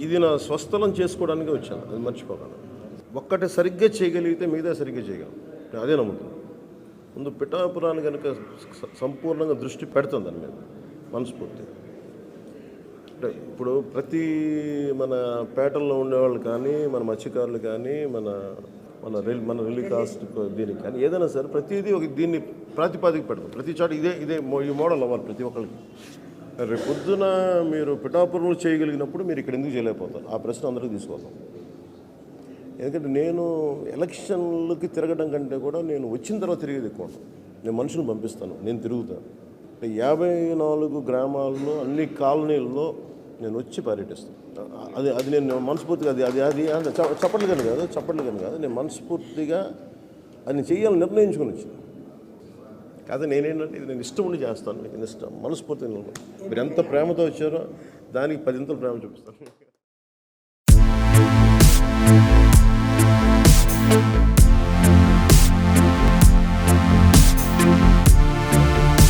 ఇది నా స్వస్థలం చేసుకోవడానికి వచ్చాను. అది మర్చిపోకండి. ఒక్కటి సరిగ్గా చేయగలిగితే మిగతా సరిగ్గా చేయగలం నేను అదే నమ్ముతుంది ముందు పిఠాపురాన్ని కనుక సంపూర్ణంగా దృష్టి పెడుతుంది దాని మీద. మనస్ఫూర్తి. అంటే ఇప్పుడు ప్రతి మన పేటల్లో ఉండేవాళ్ళు కానీ మన మత్స్యకారులు కానీ మన మన రెల్ మన రిలీకాస్ట్ కాస్ట్ దీనికి కానీ ఏదైనా సరే ప్రతిదీ ఒక దీన్ని ప్రాతిపాదిక పెడతాం. ప్రతి చోట ఇదే ఇదే మో- ఈ మోడల్ అవ్వాలి ప్రతి ఒక్కరికి రేపు పొద్దున మీరు పిఠాపురంలో చేయగలిగినప్పుడు మీరు ఇక్కడ ఎందుకు చేయలేకపోతారు? ఆ ప్రశ్న అందరికీ తీసుకొస్తాం ఎందుకంటే నేను ఎలక్షన్లకి తిరగడం కంటే కూడా నేను వచ్చిన తర్వాత తిరిగేది ఎక్కువ నేను మనుషులను పంపిస్తాను నేను తిరుగుతాను యాభై నాలుగు గ్రామాల్లో అన్ని కాలనీల్లో నేను వచ్చి పర్యటిస్తాను. అది అది నేను మనస్ఫూర్తిగా అది అది అది అంటే చప్పట్లు కానీ కాదు చప్పట్లు కానీ కాదు. నేను మనస్ఫూర్తిగా అది చేయాలని నిర్ణయించుకొని వచ్చిన. కాదు నేనేంటంటే ఇది నేను ఇష్టం ఉండి చేస్తాను మీకు ఇష్టం మనస్ఫూర్తి నిలబడి. మీరు ఎంత ప్రేమతో వచ్చారో దానికి పదింతలు ప్రేమ చూపిస్తాను